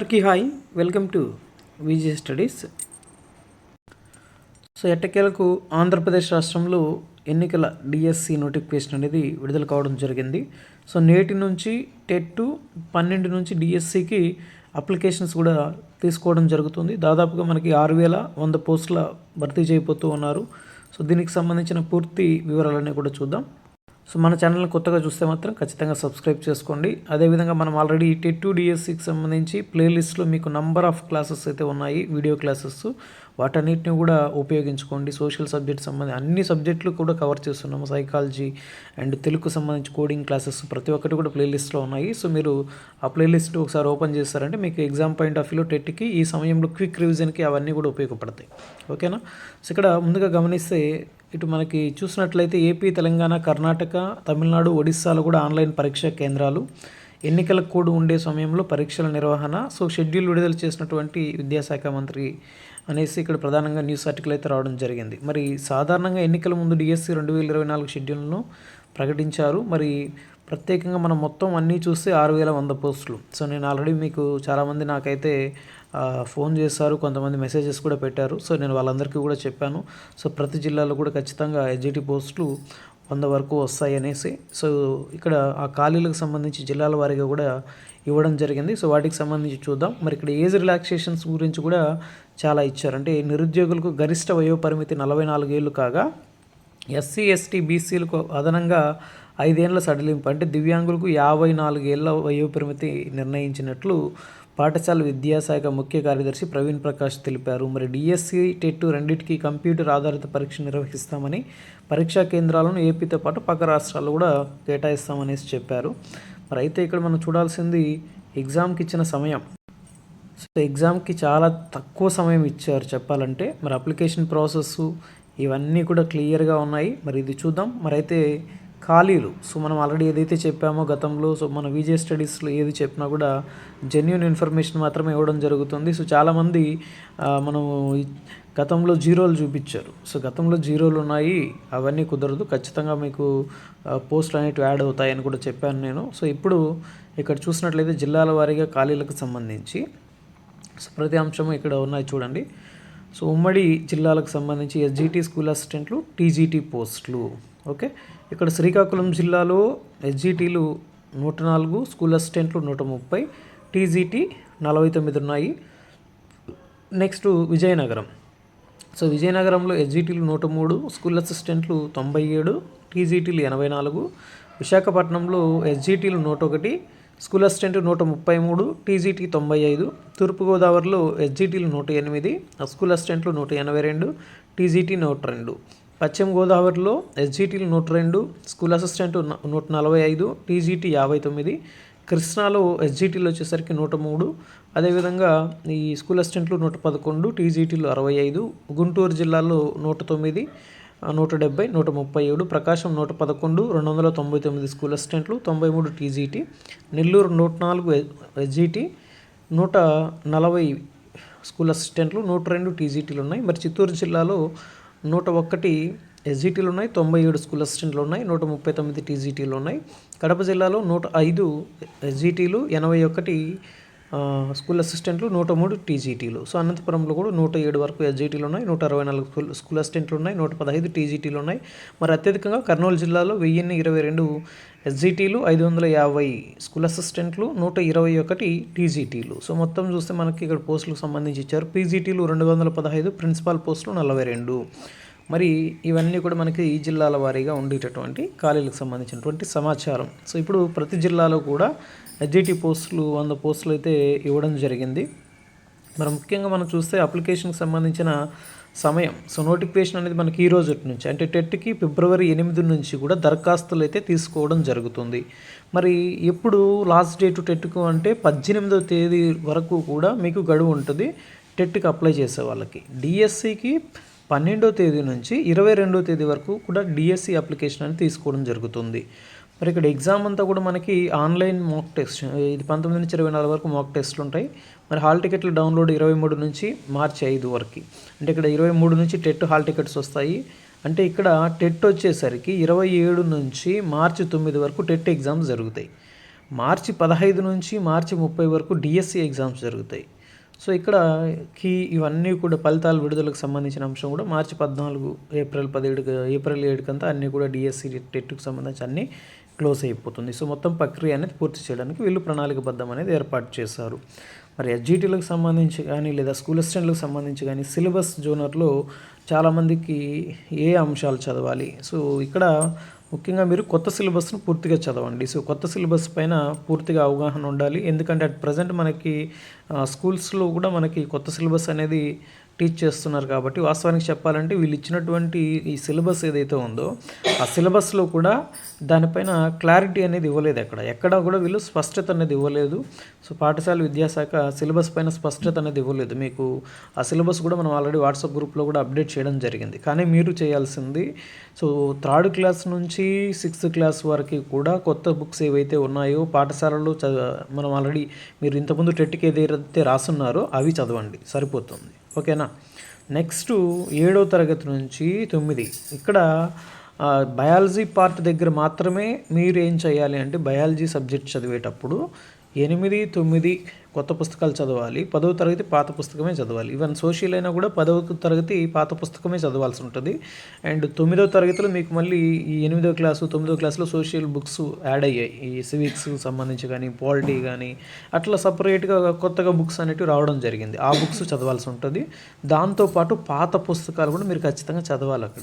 అందరికీ hi. Welcome to Vijaya studies. So ఎట్టకేలకు ఆంధ్రప్రదేశ్ రాష్ట్రంలో ఎన్నికల డిఎస్సి నోటిఫికేషన్ అనేది విడుదల కావడం జరిగింది. సో నేటి నుంచి టెట్ పన్నెండు నుంచి డిఎస్సికి అప్లికేషన్స్ కూడా తీసుకోవడం జరుగుతుంది. దాదాపుగా మనకి ఆరు వేల వంద పోస్టుల భర్తీ చేయబోతూ ఉన్నారు. సో దీనికి సంబంధించిన పూర్తి వివరాలన్నీ కూడా చూద్దాం. సో మన ఛానల్ని కొత్తగా చూస్తే మాత్రం ఖచ్చితంగా సబ్స్క్రైబ్ చేసుకోండి. అదేవిధంగా మనం ఆల్రెడీ టెట్ డిఎస్సికి సంబంధించి ప్లేలిస్ట్లో మీకు నంబర్ ఆఫ్ క్లాసెస్ అయితే ఉన్నాయి వీడియో క్లాసెస్ వాటన్నిటిని కూడా ఉపయోగించుకోండి. సోషల్ సబ్జెక్ట్ సంబంధించి అన్ని సబ్జెక్టులు కూడా కవర్ చేస్తున్నాము. సైకాలజీ అండ్ తెలుగు సంబంధించి కోడింగ్ క్లాసెస్ ప్రతి ఒక్కటి కూడా ప్లేలిస్ట్లో ఉన్నాయి. సో మీరు ఆ ప్లేలిస్ట్ ఒకసారి ఓపెన్ చేస్తారంటే మీకు ఎగ్జామ్ పాయింట్ ఆఫ్ వ్యూలో టెట్కి ఈ సమయంలో క్విక్ రివిజన్కి అవన్నీ కూడా ఉపయోగపడతాయి. ఓకేనా సో ఇక్కడ ముందుగా గమనిస్తే ఇటు మనకి చూసినట్లయితే ఏపీ తెలంగాణ కర్ణాటక తమిళనాడు ఒడిస్సాలో కూడా ఆన్లైన్ పరీక్షా కేంద్రాలు. ఎన్నికల కోడ్ ఉండే సమయంలో పరీక్షల నిర్వహణ సో షెడ్యూల్ విడుదల చేసినటువంటి విద్యాశాఖ మంత్రి అనేసి ఇక్కడ ప్రధానంగా న్యూస్ ఆర్టికల్ అయితే రావడం జరిగింది. మరి సాధారణంగా ఎన్నికల ముందు డిఎస్సి రెండు వేల ఇరవై నాలుగు షెడ్యూల్ను ప్రకటించారు. మరి ప్రత్యేకంగా మనం మొత్తం అన్నీ చూస్తే ఆరు వేల వంద పోస్టులు. సో నేను ఆల్రెడీ మీకు చాలామంది నాకైతే ఫోన్ చేశారు కొంతమంది మెసేజెస్ కూడా పెట్టారు. సో నేను వాళ్ళందరికీ కూడా చెప్పాను. సో ప్రతి జిల్లాలో కూడా ఖచ్చితంగా ఎస్జిటి పోస్టులు వంద వరకు వస్తాయి అనేసి సో ఇక్కడ ఆ ఖాళీలకు సంబంధించి జిల్లాల వారీగా కూడా ఇవ్వడం జరిగింది. సో వాటికి సంబంధించి చూద్దాం. మరి ఇక్కడ ఏజ్ రిలాక్సేషన్స్ గురించి కూడా చాలా ఇచ్చారు. అంటే నిరుద్యోగులకు గరిష్ట వయోపరిమితి నలభై నాలుగేళ్ళు కాగా ఎస్సీ ఎస్టీ బీసీలకు అదనంగా ఐదేళ్ళ సడలింపు అంటే దివ్యాంగులకు యాభై నాలుగేళ్ళ వయోపరిమితి నిర్ణయించినట్లు పాఠశాల విద్యాశాఖ ముఖ్య కార్యదర్శి ప్రవీణ్ ప్రకాష్ తెలిపారు. మరి డిఎస్సి టెట్ రెండింటికి కంప్యూటర్ ఆధారిత పరీక్ష నిర్వహిస్తామని పరీక్షా కేంద్రాలను ఏపీతో పాటు పక్క రాష్ట్రాలు కూడా కేటాయిస్తామనేసి చెప్పారు. మరి అయితే ఇక్కడ మనం చూడాల్సింది ఎగ్జామ్కి ఇచ్చిన సమయం. సో ఎగ్జామ్కి చాలా తక్కువ సమయం ఇచ్చారు చెప్పాలంటే. మరి అప్లికేషన్ ప్రాసెస్ ఇవన్నీ కూడా క్లియర్గా ఉన్నాయి. మరి ఇది చూద్దాం. మరి అయితే ఖాళీలు. సో మనం ఆల్రెడీ ఏదైతే చెప్పామో గతంలో సో మన విజే స్టడీస్లో ఏది చెప్పినా కూడా జెన్యున్ ఇన్ఫర్మేషన్ మాత్రమే ఇవ్వడం జరుగుతుంది. సో చాలామంది మనము గతంలో జీరోలు చూపించారు. సో గతంలో జీరోలు ఉన్నాయి. అవన్నీ కుదరదు. ఖచ్చితంగా మీకు పోస్టులు అనేటివి యాడ్ అవుతాయని కూడా చెప్పాను నేను. సో ఇప్పుడు ఇక్కడ చూసినట్లయితే జిల్లాల వారీగా ఖాళీలకు సంబంధించి సో ప్రతి అంశము ఇక్కడ ఉన్నాయి చూడండి. సో ఉమ్మడి జిల్లాలకు సంబంధించి ఎస్జిటి స్కూల్ అసిస్టెంట్లు టీజీటీ పోస్టులు ఓకే? ఇక్కడ శ్రీకాకుళం జిల్లాలో ఎస్జిటీలు నూట నాలుగు స్కూల్ అసిస్టెంట్లు నూట ముప్పై టీజీటీ నలభై తొమ్మిది ఉన్నాయి. నెక్స్ట్ విజయనగరం. సో విజయనగరంలో ఎస్జిటీలు నూట మూడు స్కూల్ అసిస్టెంట్లు తొంభై ఏడు టీజీటీలు ఎనభై నాలుగు విశాఖపట్నంలో ఎస్జిటీలు నూట ఒకటి స్కూల్ అసిస్టెంట్ నూట ముప్పై మూడు టీజీటీ తొంభై ఐదు తూర్పుగోదావరిలో ఎస్జిటీలు నూట ఎనిమిది స్కూల్ అసిస్టెంట్లు నూట ఎనభై రెండు టీజీటీ నూట రెండు. పశ్చిమ గోదావరిలో ఎస్జీటీలు నూట రెండు స్కూల్ అసిస్టెంట్ నూట నలభై ఐదు టీజీటీ యాభై తొమ్మిది కృష్ణాలో ఎస్జీటీలు వచ్చేసరికి నూట మూడు అదేవిధంగా ఈ స్కూల్ అసిస్టెంట్లు నూట పదకొండు టీజీటీలు అరవై ఐదు గుంటూరు జిల్లాలో నూట తొమ్మిది నూట డెబ్బై నూట ముప్పై ఏడు ప్రకాశం నూట పదకొండు రెండు వందల తొంభై తొమ్మిది స్కూల్ అసిస్టెంట్లు తొంభై మూడు టీజీటీ నెల్లూరు నూట నాలుగు ఎస్జీటీ నూట నలభై స్కూల్ అసిస్టెంట్లు నూట రెండు టీజీటీలు ఉన్నాయి. మరి చిత్తూరు జిల్లాలో నూట ఒక్కటి ఎస్జిటీలు ఉన్నాయి తొంభై ఏడు స్కూల్ అసిస్టెంట్లు ఉన్నాయి నూట ముప్పై తొమ్మిది టీజీటీలు ఉన్నాయి కడప జిల్లాలో నూట ఐదు ఎస్జిటీలు ఎనభై ఒకటి స్కూల్ అసిస్టెంట్లు నూట మూడు టీజీటీలు. సో అనంతపురంలో కూడా నూట ఏడు వరకు ఎస్జీటీలు ఉన్నాయి నూట అరవై నాలుగు స్కూల్ స్కూల్ అసిస్టెంట్లు ఉన్నాయి నూట పదహైదు టీజీటీలు ఉన్నాయి. మరి అత్యధికంగా కర్నూలు జిల్లాలో వెయ్యిన్ని ఇరవై రెండు ఎస్జీటీలు ఐదు వందల యాభై స్కూల్ అసిస్టెంట్లు నూట ఇరవై ఒకటి టీజీటీలు. సో మొత్తం చూస్తే మనకి ఇక్కడ పోస్టులకు సంబంధించి ఇచ్చారు. పీజీటీలు రెండు వందల పదహైదు ప్రిన్సిపాల్ పోస్టులు నలభై రెండు. మరి ఇవన్నీ కూడా మనకి ఈ జిల్లాల వారీగా ఉండేటటువంటి ఖాళీలకు సంబంధించినటువంటి సమాచారం. సో ఇప్పుడు ప్రతి జిల్లాలో కూడా ఎస్జిటి పోస్టులు వంద పోస్టులు అయితే ఇవ్వడం జరిగింది. మరి ముఖ్యంగా మనం చూస్తే అప్లికేషన్కి సంబంధించిన సమయం. సో నోటిఫికేషన్ అనేది మనకి ఈ రోజు నుంచి అంటే టెట్కి ఫిబ్రవరి ఎనిమిది నుంచి కూడా దరఖాస్తులు అయితే తీసుకోవడం జరుగుతుంది. మరి ఎప్పుడు లాస్ట్ డేట్ టెట్కు అంటే పద్దెనిమిదో తేదీ వరకు కూడా మీకు గడువు ఉంటుంది టెట్కి అప్లై చేసే వాళ్ళకి. డిఎస్సికి పన్నెండో తేదీ నుంచి ఇరవై రెండో తేదీ వరకు కూడా డిఎస్సి అప్లికేషన్ అని తీసుకోవడం జరుగుతుంది. మరి ఇక్కడ ఎగ్జామ్ అంతా కూడా మనకి ఆన్లైన్ మాక్ టెస్ట్ ఇది పంతొమ్మిది నుంచి ఇరవై నాలుగు వరకు మాక్ టెస్ట్లు ఉంటాయి. మరి హాల్ టికెట్లు డౌన్లోడ్ ఇరవై మూడు నుంచి మార్చి ఐదు వరకు. అంటే ఇక్కడ ఇరవై మూడు నుంచి టెట్ హాల్ టికెట్స్ వస్తాయి. అంటే ఇక్కడ టెట్ వచ్చేసరికి ఇరవై ఏడు నుంచి మార్చి తొమ్మిది వరకు టెట్ ఎగ్జామ్స్ జరుగుతాయి. మార్చి పదహైదు నుంచి మార్చి ముప్పై వరకు డిఎస్సి ఎగ్జామ్స్ జరుగుతాయి. సో ఇక్కడ కీ ఇవన్నీ కూడా ఫలితాల విడుదలకు సంబంధించిన అంశం కూడా మార్చి పద్నాలుగు ఏప్రిల్ పదిహేడు ఏప్రిల్ ఏడుకంతా అన్నీ కూడా డిఎస్సి టెట్కి సంబంధించి అన్నీ క్లోజ్ అయిపోతుంది. సో మొత్తం ప్రక్రియ అనేది పూర్తి చేయడానికి వీళ్ళు ప్రణాళికబద్ధం అనేది ఏర్పాటు చేశారు. మరి ఎస్జీటీలకు సంబంధించి కానీ లేదా స్కూల్ అసిస్టెంట్లకు సంబంధించి కానీ సిలబస్ జోనర్లో చాలామందికి ఏ అంశాలు చదవాలి? సో ఇక్కడ ముఖ్యంగా మీరు కొత్త సిలబస్ను పూర్తిగా చదవండి. సో కొత్త సిలబస్ పైన పూర్తిగా అవగాహన ఉండాలి. ఎందుకంటే అట్ ప్రజెంట్ మనకి స్కూల్స్లో కూడా మనకి కొత్త సిలబస్ అనేది టీచ్ చేస్తున్నారు కాబట్టి వాస్తవానికి చెప్పాలంటే వీళ్ళు ఇచ్చినటువంటి ఈ సిలబస్ ఏదైతే ఉందో ఆ సిలబస్లో కూడా దానిపైన క్లారిటీ అనేది ఇవ్వలేదు ఎక్కడ. ఎక్కడ కూడా వీళ్ళు స్పష్టత అనేది ఇవ్వలేదు. సో పాఠశాల విద్యాశాఖ సిలబస్ పైన స్పష్టత అనేది ఇవ్వలేదు. మీకు ఆ సిలబస్ కూడా మనం ఆల్రెడీ వాట్సాప్ గ్రూప్లో కూడా అప్డేట్ చేయడం జరిగింది. కానీ మీరు చేయాల్సింది సో థర్డ్ క్లాస్ నుంచి సిక్స్త్ క్లాస్ వరకు కూడా కొత్త బుక్స్ ఏవైతే ఉన్నాయో పాఠశాలలో చ మనం ఆల్రెడీ మీరు ఇంతకుముందు టెట్కి ఏదైతే రాసున్నారో అవి చదవండి. సరిపోతుంది. ఓకేనా? నెక్స్ట్ ఏడో తరగతి నుంచి తొమ్మిది. ఇక్కడ బయాలజీ పార్ట్ దగ్గర మాత్రమే మీరు ఏం చేయాలి అంటే బయాలజీ సబ్జెక్ట్ చదివేటప్పుడు ఎనిమిది తొమ్మిది కొత్త పుస్తకాలు చదవాలి పదవ తరగతి పాత పుస్తకమే చదవాలి. ఈవెన్ సోషల్ అయినా కూడా పదవ తరగతి పాత పుస్తకమే చదవాల్సి ఉంటుంది. అండ్ తొమ్మిదవ తరగతిలో మీకు మళ్ళీ ఈ ఎనిమిదో క్లాసు తొమ్మిదో క్లాసులో సోషల్ బుక్స్ యాడ్ అయ్యాయి. ఈ సివిక్స్ సంబంధించి కానీ పాలిటీ కానీ అట్లా సపరేట్గా కొత్తగా బుక్స్ అనేవి రావడం జరిగింది. ఆ బుక్స్ చదవాల్సి ఉంటుంది. దాంతోపాటు పాత పుస్తకాలు కూడా మీరు ఖచ్చితంగా చదవాలి అక్కడ.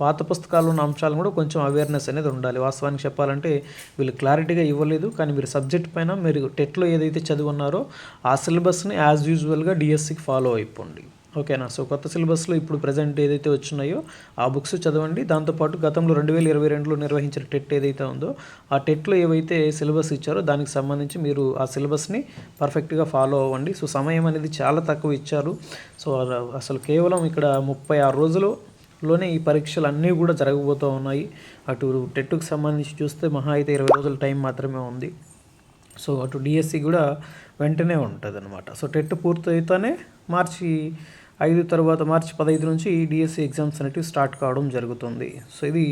పాత పుస్తకాల్లో ఉన్న అంశాలను కూడా కొంచెం అవేర్నెస్ అనేది ఉండాలి. వాస్తవానికి చెప్పాలంటే వీళ్ళు క్లారిటీగా ఇవ్వలేదు కానీ మీరు సబ్జెక్ట్ పైన మీరు టెట్లో ఏదైతే చదువున్నారో ఆ సిలబస్ని యాజ్ యూజువల్గా డిఎస్సికి ఫాలో అయిపోండి. ఓకేనా సో కొత్త సిలబస్లో ఇప్పుడు ప్రజెంట్ ఏదైతే వచ్చినాయో ఆ బుక్స్ చదవండి. దాంతోపాటు గతంలో రెండు వేల ఇరవై రెండులో నిర్వహించిన టెట్ ఏదైతే ఉందో ఆ టెట్లో ఏవైతే సిలబస్ ఇచ్చారో దానికి సంబంధించి మీరు ఆ సిలబస్ని పర్ఫెక్ట్గా ఫాలో అవ్వండి. సో సమయం అనేది చాలా తక్కువ ఇచ్చారు. సో అసలు కేవలం ఇక్కడ ముప్పై ఆరు రోజులు లోనే ఈ పరీక్షలు అన్నీ కూడా జరగబోతూ ఉన్నాయి. అటు టెట్కు సంబంధించి చూస్తే మహా అయితే ఇరవై రోజుల టైం మాత్రమే ఉంది. సో అటు డిఎస్సి కూడా వెంటనే ఉంటుంది అనమాట సో టెట్ పూర్తయితేనే మార్చి ఐదు తర్వాత మార్చి పదహైదు నుంచి డిఎస్సి ఎగ్జామ్స్ అనేవి స్టార్ట్ కావడం జరుగుతుంది. సో ఇది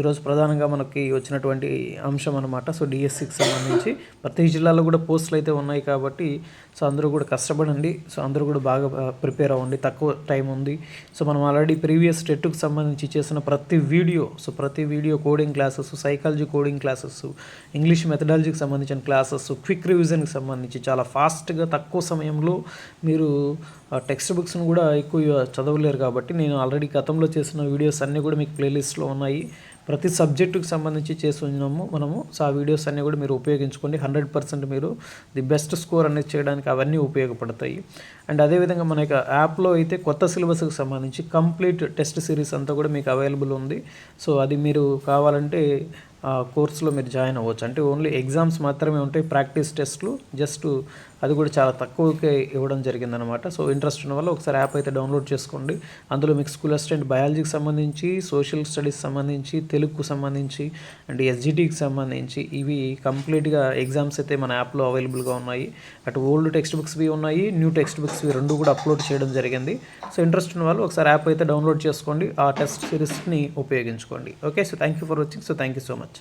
ఈరోజు ప్రధానంగా మనకి వచ్చినటువంటి అంశం అనమాట సో డిఎస్సికి సంబంధించి ప్రతి జిల్లాలో కూడా పోస్టులు అయితే ఉన్నాయి కాబట్టి సో అందరూ కూడా కష్టపడండి. సో అందరూ కూడా బాగా ప్రిపేర్ అవ్వండి. తక్కువ టైం ఉంది. సో మనం ఆల్రెడీ ప్రీవియస్ టెట్కు సంబంధించి చేసిన ప్రతి వీడియో సో ప్రతి video coding classes psychology coding classes English మెథడాలజీకి సంబంధించిన క్లాసెస్ క్విక్ రివిజన్కి సంబంధించి చాలా ఫాస్ట్గా తక్కువ సమయంలో మీరు టెక్స్ట్ బుక్స్ను కూడా ఎక్కువ చదవలేరు కాబట్టి నేను ఆల్రెడీ గతంలో చేసిన వీడియోస్ అన్నీ కూడా మీకు ప్లేలిస్ట్లో ఉన్నాయి. ప్రతి సబ్జెక్టుకి సంబంధించి చేసి మనము. సో ఆ వీడియోస్ అన్నీ కూడా మీరు ఉపయోగించుకోండి. హండ్రెడ్ పర్సెంట్ మీరు ది బెస్ట్ స్కోర్ అనేది చేయడానికి అవన్నీ ఉపయోగపడతాయి. అండ్ అదేవిధంగా మన యొక్క యాప్లో అయితే కొత్త సిలబస్కి సంబంధించి కంప్లీట్ టెస్ట్ సిరీస్ అంతా కూడా మీకు అవైలబుల్ ఉంది. సో అది మీరు కావాలంటే కోర్సులో మీరు జాయిన్ అవ్వచ్చు. అంటే ఓన్లీ ఎగ్జామ్స్ మాత్రమే ఉంటాయి ప్రాక్టీస్ టెస్ట్లు జస్ట్ అది కూడా చాలా తక్కువకే ఇవ్వడం జరిగిందనమాట సో ఇంట్రెస్ట్ ఉన్న వల్ల ఒకసారి యాప్ అయితే డౌన్లోడ్ చేసుకోండి. అందులో మీకు స్కూల్ అసిస్టెంట్ బయాలజీకి సంబంధించి సోషల్ స్టడీస్ సంబంధించి తెలుగుకు సంబంధించి అండ్ ఎస్జిటికి సంబంధించి ఇవి కంప్లీట్గా ఎగ్జామ్స్ అయితే మన యాప్లో అవైలబుల్గా ఉన్నాయి. అటు ఓల్డ్ టెక్స్ట్ బుక్స్వి ఉన్నాయి న్యూ టెక్స్ట్ బుక్స్వి రెండు కూడా అప్లోడ్ చేయడం జరిగింది. సో ఇంట్రెస్ట్ ఉన్న వాళ్ళు ఒకసారి యాప్ అయితే డౌన్లోడ్ చేసుకోండి. ఆ టెస్ట్ సిరీస్ని ఉపయోగించుకోండి. Okay so thank you for watching so thank you so much